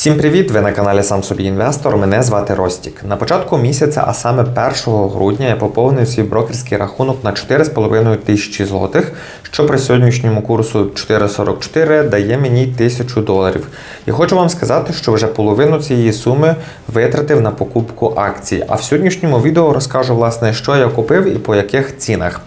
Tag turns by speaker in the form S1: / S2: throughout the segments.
S1: Всім привіт! Ви на каналі Сам собі інвестор. Мене звати Ростік. На початку місяця, а саме 1 грудня, я поповнив свій брокерський рахунок на 4,5 тисячі злотих, що при сьогоднішньому курсу 4,44 дає мені 1000 доларів. І хочу вам сказати, що вже половину цієї суми витратив на покупку акцій. А в сьогоднішньому відео розкажу, власне, що я купив і по яких цінах.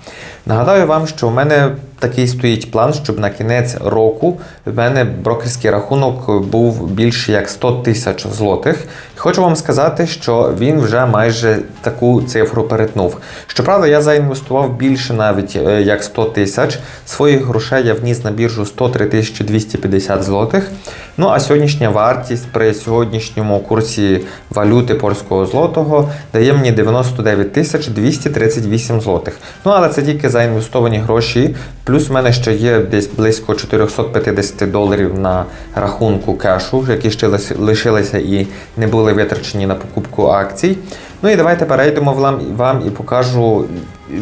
S1: Нагадаю вам, що в мене такий стоїть план, щоб на кінець року в мене брокерський рахунок був більше як 100 тисяч злотих. Хочу вам сказати, що він вже майже таку цифру перетнув. Щоправда, я заінвестував більше навіть е, як 100 тисяч. Своїх грошей я вніс на біржу 103 тисячі 250 злотих. Ну а сьогоднішня вартість при сьогоднішньому курсі валюти польського злотого дає мені 99 тисяч 238 злотих. Ну але це тільки заінвестовані гроші. Плюс в мене ще є десь близько 450 доларів на рахунку кешу, які ще лишилися і не були витрачені на покупку акцій. Ну і давайте перейдемо вам, і покажу,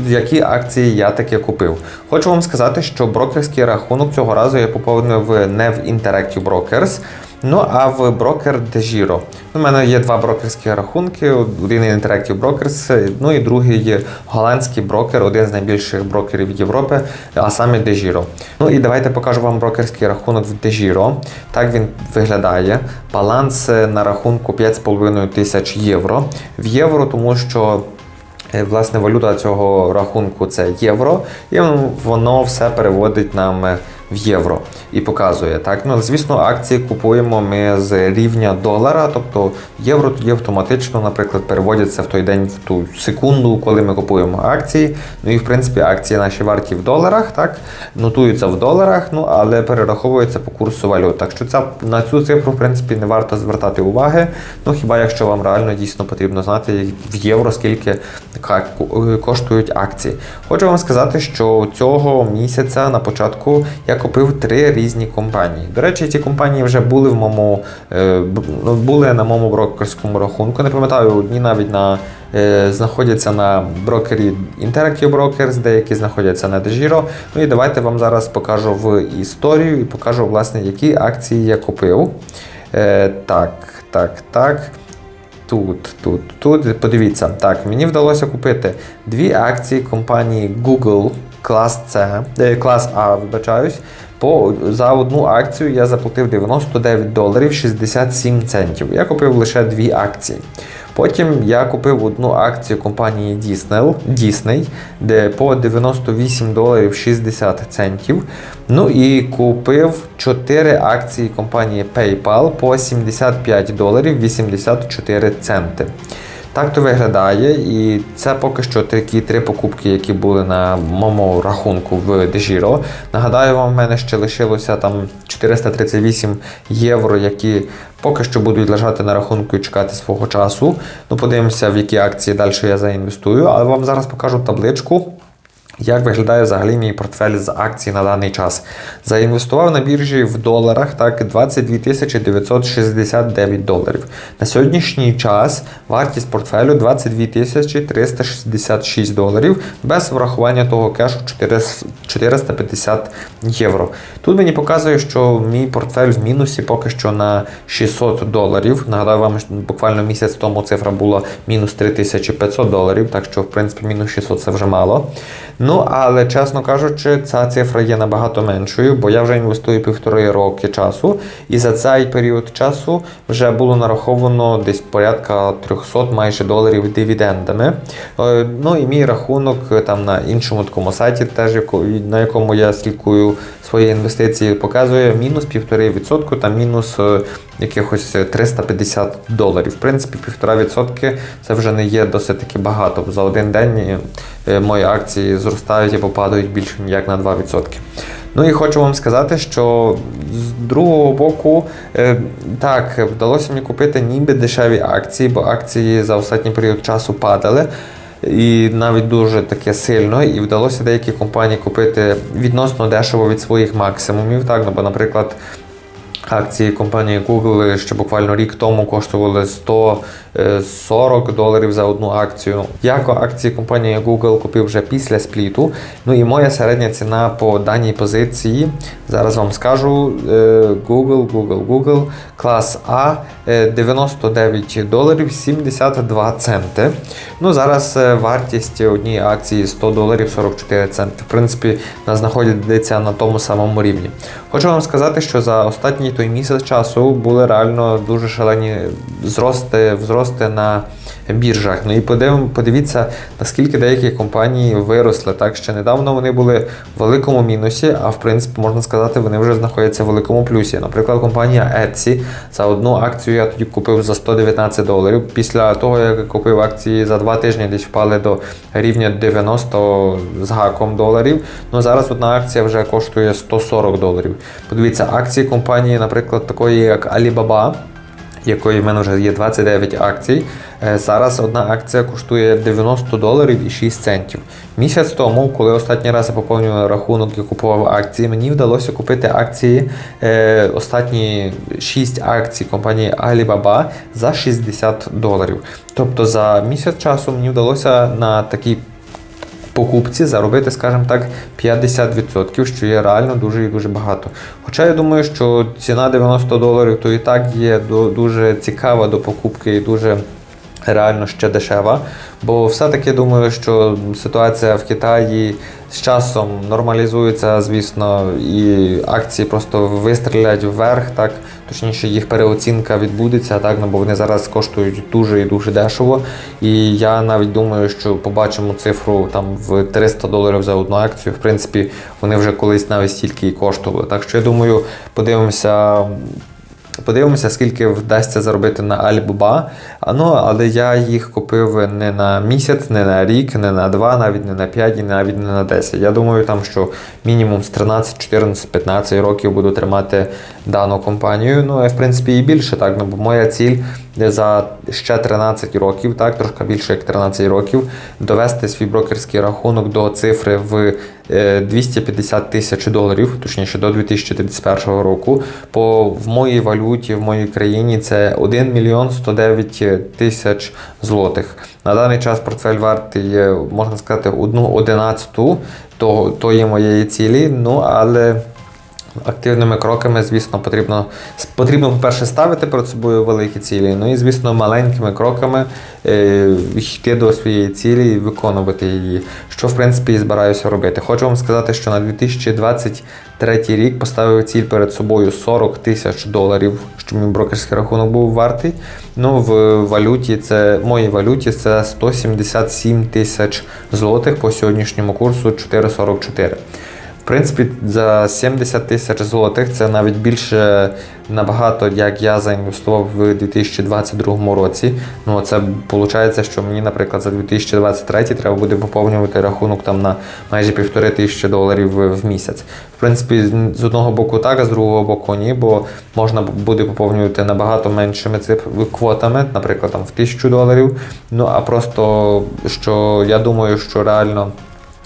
S1: які акції я таки купив. Хочу вам сказати, що брокерський рахунок цього разу я поповнив не в Interactive Brokers, ну а в брокер DeGiro. У мене є два брокерські рахунки: один Interactive Brokers, ну і другий є голландський брокер, один з найбільших брокерів Європи, а саме DeGiro. Ну і давайте покажу вам брокерський рахунок в DeGiro. Так він виглядає. Баланс е, на рахунку 5,5 тисяч євро. В євро, тому що Е, Власне, валюта цього рахунку це євро, і воно все переводить нам е, в євро і показує. Так, ну звісно, акції купуємо ми з рівня долара, тобто євро тоді автоматично, наприклад, переводяться в той день в ту секунду, коли ми купуємо акції. Ну і в принципі акції наші варті в доларах, так нотуються в доларах, ну але перераховуються по курсу валют. Так що ця на цю цифру, в принципі, не варто звертати уваги. Ну хіба якщо вам реально дійсно потрібно знати в євро, скільки коштують акції. Хочу вам сказати, що цього місяця на початку я купив три різні компанії. До речі, ці компанії вже були в моєму е, ну, були на моєму брокерському рахунку. Не пам'ятаю, одні навіть на е, знаходяться на брокері Interactive Brokers, деякі знаходяться на DeGiro. Ну і давайте вам зараз покажу в історію і покажу, власне, які акції я купив. Е, так, так, так. Тут, тут, тут. Подивіться, так, мені вдалося купити дві акції компанії Google клас C, е, клас А, вибачаюсь. По, за одну акцію я заплатив 99 доларів 67 центів. Я купив лише дві акції. Потім я купив одну акцію компанії Disney, Disney де по 98 доларів 60 центів. Ну і купив 4 акції компанії PayPal по 75 доларів 84 центи. Так то виглядає, і це поки що такі три покупки, які були на моєму рахунку в Дежіро. Нагадаю вам, в мене ще лишилося там 438 євро, які поки що будуть лежати на рахунку і чекати свого часу. Ну, подивимося, в які акції далі я заінвестую, але вам зараз покажу табличку. Як виглядає взагалі мій портфель з акцій на даний час? Заінвестував на біржі в доларах так 22 тисячі 969 доларів. На сьогоднішній час вартість портфелю 22 тисячі 366 доларів без врахування того кешу 400 450 євро. Тут мені показує, що мій портфель в мінусі поки що на 600 доларів. Нагадаю вам, що буквально місяць тому цифра була мінус 3500 доларів, так що в принципі мінус 600 це вже мало. Ну, але чесно кажучи, ця цифра є набагато меншою, бо я вже інвестую півтори роки часу, і за цей період часу вже було нараховано десь порядка 300 майже доларів дивідендами. Е, Ну і мій рахунок е, там на іншому такому сайті, теж на якому я слідкую свої інвестиції, показує мінус 1,5%, там мінус е, якихось 350 доларів. В принципі, 1,5% це вже не є досить таки багато. За один день е, мої акції зростають або падають більше ніяк на 2%. Ну і хочу вам сказати, що з другого боку, е, так, вдалося мені купити ніби дешеві акції, бо акції за останній період часу падали. І навіть дуже таке сильно, і вдалося деякі компанії купити відносно дешево від своїх максимумів. Так, ну, бо, наприклад, Акції компанії Google ще буквально рік тому коштували 140 доларів за одну акцію. Я акції компанії Google купив вже після спліту. Ну і моя середня ціна по даній позиції. Зараз вам скажу е, Google, Google, Google, клас А е, 99 доларів 72 центи. Ну зараз е, вартість однієї акції 100 доларів 44 центи. В принципі, вона знаходиться на тому самому рівні. Хочу вам сказати, що за останній той місяць часу були реально дуже шалені зрости, взрости на біржах. Ну і подив, подивіться, наскільки деякі компанії виросли. Так ще недавно вони були в великому мінусі, а в принципі можна сказати, вони вже знаходяться в великому плюсі. Наприклад, компанія Etsy за одну акцію я тоді купив за 119 доларів. Після того, як я купив акції за два тижні, десь впали до рівня 90 з гаком доларів. Ну зараз одна акція вже коштує 140 доларів. Подивіться, акції компанії, наприклад, такої як Alibaba, якої в мене вже є 29 акцій. Е, Зараз одна акція коштує 90 доларів і 6 центів. Місяць тому, коли останній раз я поповнював рахунок і купував акції, мені вдалося купити акції, е, останні 6 акцій компанії Alibaba за 60 доларів. Тобто за місяць часу мені вдалося на такій покупці заробити, скажімо так, 50%, що є реально дуже і дуже багато. Хоча я думаю, що ціна 90 доларів то і так є до- дуже цікава до покупки і дуже реально ще дешева. Бо все-таки думаю, що ситуація в Китаї з часом нормалізується, звісно, і акції просто вистрілять вверх, так точніше, їх переоцінка відбудеться, так ну, бо вони зараз коштують дуже і дуже дешево. І я навіть думаю, що побачимо цифру там в 300 доларів за одну акцію. В принципі, вони вже колись навіть стільки і коштували. Так що я думаю, подивимося. Подивимося, скільки вдасться заробити на Alibaba. Ну, але я їх купив не на місяць, не на рік, не на два, навіть не на 5 і навіть не на 10. Я думаю, там, що мінімум з 13, 14, 15 років буду тримати дану компанію. Ну, в принципі і більше, так, ну, бо моя ціль за ще 13 років, так, трошки більше як 13 років, довести свій брокерський рахунок до цифри в 250 тисяч доларів, точніше до 2031 року. По в моїй валюті, в моїй країні це 1 мільйон 109 тисяч злотих. На даний час портфель вартий, е, можна сказати, одну одинадцяту того, тої моєї цілі. Ну але активними кроками, звісно, потрібно потрібно, по-перше, ставити перед собою великі цілі. Ну і звісно, маленькими кроками е, йти до своєї цілі і виконувати її. Що в принципі і збираюся робити. Хочу вам сказати, що на 2023 рік поставив ціль перед собою 40 тисяч доларів, щоб мій брокерський рахунок був вартий. Ну, в валюті це моїй валюті це 177 тисяч злотих по сьогоднішньому курсу 4,44. Принципі, за 70 тисяч злотих це навіть більше набагато, як я заінвестував в 2022 році. Ну, це виходить, що мені, наприклад, за 2023 треба буде поповнювати рахунок там на майже півтори тисячі доларів в місяць. В принципі, з- одного боку так, а з другого боку ні, бо можна буде поповнювати набагато меншими квотами, наприклад, там в тисячу доларів. Ну а просто що я думаю, що реально.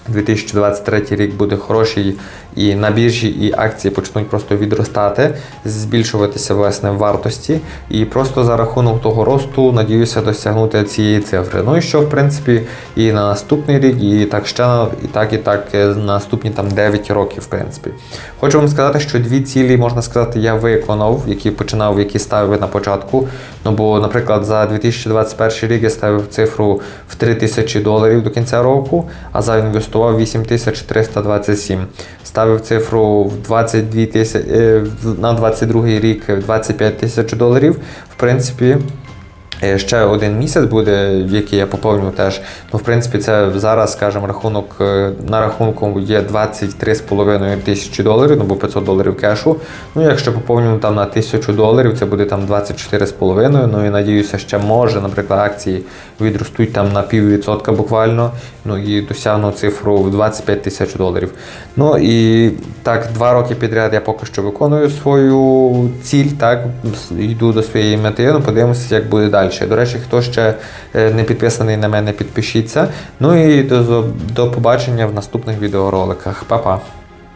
S1: 2023 рік буде хороший і на біржі, і акції почнуть просто відростати, збільшуватися власне в вартості. І просто за рахунок того росту надіюся досягнути цієї цифри. Ну і що, в принципі, і на наступний рік, і так ще і так, і так е, на наступні там 9 років, в принципі. Хочу вам сказати, що дві цілі, можна сказати, я виконав, які починав, які ставив на початку. Ну бо, наприклад, за 2021 рік я ставив цифру в 3 тисячі доларів до кінця року, а заінвестував 8327. Ставив цифру в 22 тисячі на 22 рік в 25 тисяч доларів. В принципі. Е, Ще один місяць буде, в який я поповню теж. Ну, в принципі, це зараз, скажімо, рахунок е, на рахунку є 23,5 тисячі доларів, ну бо 500 доларів кешу. Ну, якщо поповнюємо там на 1000 доларів, це буде там 24,5. Ну і надіюся, ще може, наприклад, акції відростуть там на піввідсотка буквально. Ну і досягну цифру в 25 тисяч доларів. Ну і так, два роки підряд я поки що виконую свою ціль, так, йду до своєї мети, ну подивимося, як буде далі. До речі, хто ще е, не підписаний на мене, підпишіться. Ну і до, до побачення в наступних відеороликах. Па-па!